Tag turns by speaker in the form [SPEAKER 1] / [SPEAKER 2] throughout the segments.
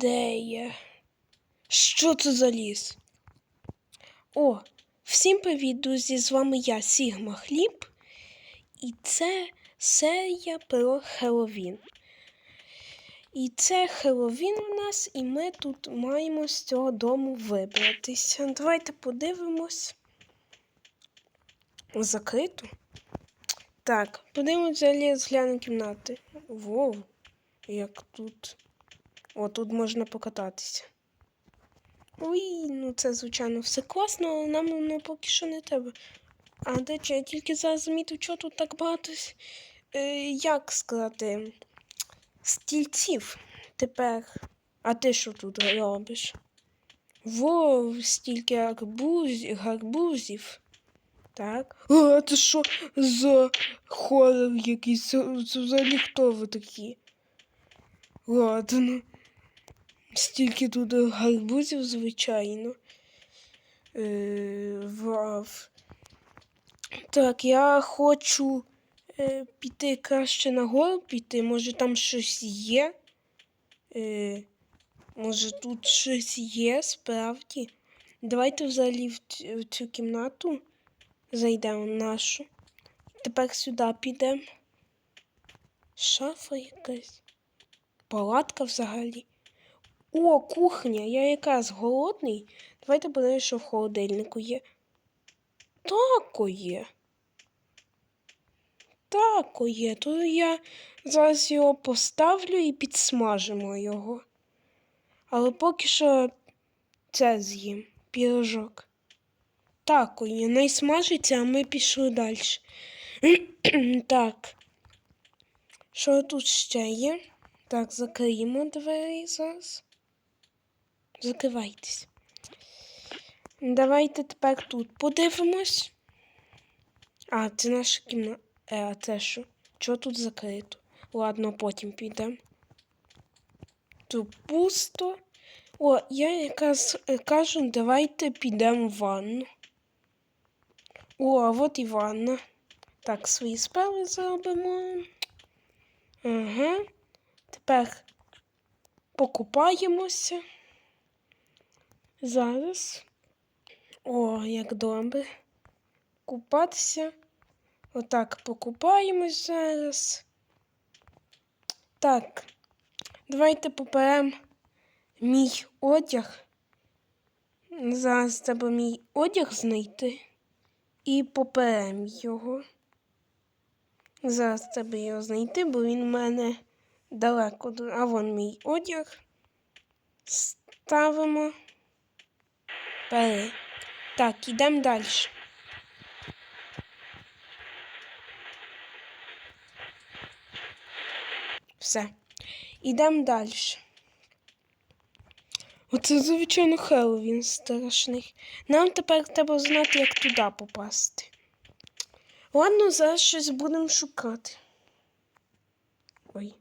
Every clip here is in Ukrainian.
[SPEAKER 1] ідея. Що це за ліс? О, всім привіт, друзі! З вами я, Сігма Хліб. І це серія про Хеллоуін. І це Хеллоуін у нас, і ми тут маємо з цього дому вибратися. Давайте подивимось. Закрито? Так, взагалі згляну кімнати. Воу, як тут. О, тут можна покататися. Ой, ну це, звичайно, все класно, але нам воно поки що не треба. А де я тільки зараз замітив, що тут так багато, е, як сказати, стільців тепер. А ти що тут робиш? Вов, стільки гарбуз, гарбузів. Так. А, це що за хорор якийсь? Це взагалі хто ви такі? Ладно. Стільки тут гарбузів, звичайно. Е, вав. Так, я хочу е, піти краще на гору піти. Може там щось є? Е, може тут щось є, справді. Давайте взагалі в, ць- в цю кімнату зайдемо нашу. Тепер сюди підемо. Шафа якась. Палатка взагалі. О, кухня, я якраз голодний. Давайте подивимось, що в холодильнику є. Тако є. Тако є. То я зараз його поставлю і підсмажимо його. Але поки що це з'їм, пірожок. Тако є. Не смажиться, а ми пішли далі. так. Що тут ще є? Так, закриємо двері зараз. Закривайтесь. Давайте тепер тут подивимось. А, це наша кімната. Е, а це що? Чого тут закрито? Ладно, потім підемо. Тут пусто. О, я якраз е, кажу, давайте підемо в ванну. О, а от і ванна. Так, свої справи зробимо. Ага. Тепер покупаємося. Зараз. О, як добре. Купатися. Отак покупаємось зараз. Так. Давайте поперемо мій одяг. Зараз треба мій одяг знайти і поперем його. Зараз треба його знайти, бо він в мене далеко. А вон мій одяг. Ставимо. Бери. Так, ідемо далі. Все. Ідемо далі. Оце, звичайно, Хеллоуін страшний. Нам тепер треба знати, як туди попасти. Ладно, зараз щось будемо шукати. Ой.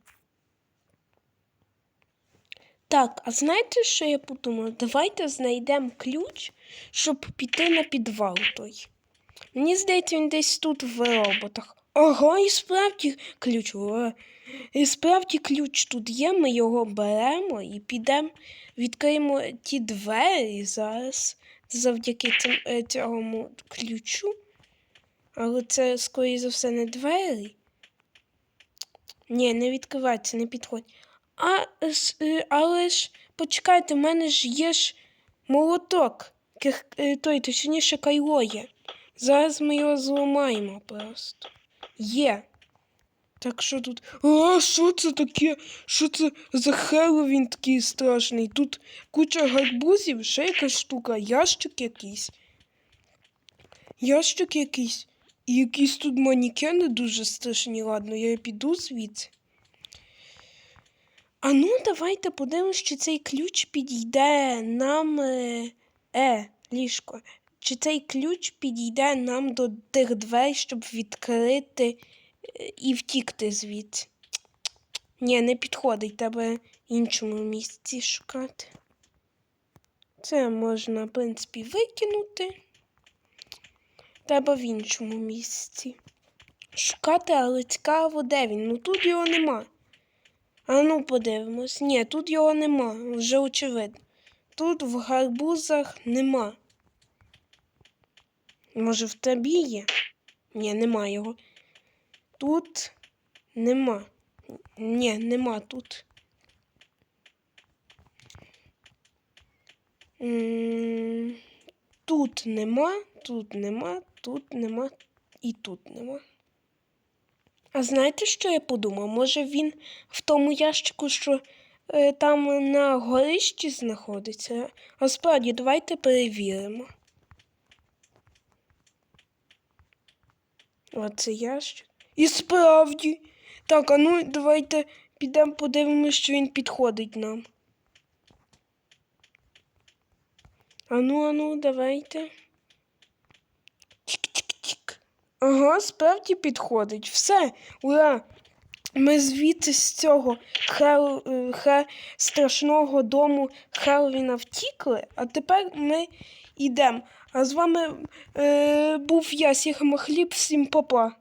[SPEAKER 1] Так, а знаєте, що я подумала? Давайте знайдемо ключ, щоб піти на підвал той. Мені здається, він десь тут в роботах. Ага, і справді ключ. О, і справді ключ тут є, ми його беремо і підемо, відкриємо ті двері зараз завдяки цим, е, цьому ключу. Але це, скоріше за все, не двері. Ні, не відкривайте, не підходь. А, е, але ж, почекайте, в мене ж є ж молоток. Е, той, точніше, кайло є. Зараз ми його зламаємо просто. Є. Так що тут. А, що це таке? Що це за Хеллоуін такий страшний? Тут куча гарбузів, ще якась штука, ящик якийсь. Ящик якийсь. І якісь тут манікени дуже страшні. Ладно, я піду звідси. А ну, давайте подивимось, чи цей ключ підійде нам. Е, е, ліжко. Чи цей ключ підійде нам до тих дверей, щоб відкрити е, і втікти звідси? Ні, не підходить, треба іншому місці шукати. Це можна, в принципі, викинути. Треба в іншому місці. Шукати, але цікаво, де він. Ну тут його нема. А ну подивимось. Ні, тут його нема, вже очевидно. Тут в гарбузах нема. Може, в тобі є? Ні, нема його. Тут нема. Ні, нема тут. Тут нема, тут нема, тут нема і тут нема. А знаєте, що я подумав? Може він в тому ящику, що е, там на горищі знаходиться? А справді, давайте перевіримо. Оце ящик. І справді. Так, а ну давайте підемо подивимось, що він підходить нам. Ану, ану, давайте. Ага, справді підходить. Все, ура! Ми звідси з цього хел, е, хе, страшного дому Хелвіна втікли, а тепер ми йдемо. А з вами е, був я, Сігма Хліб, всім папа.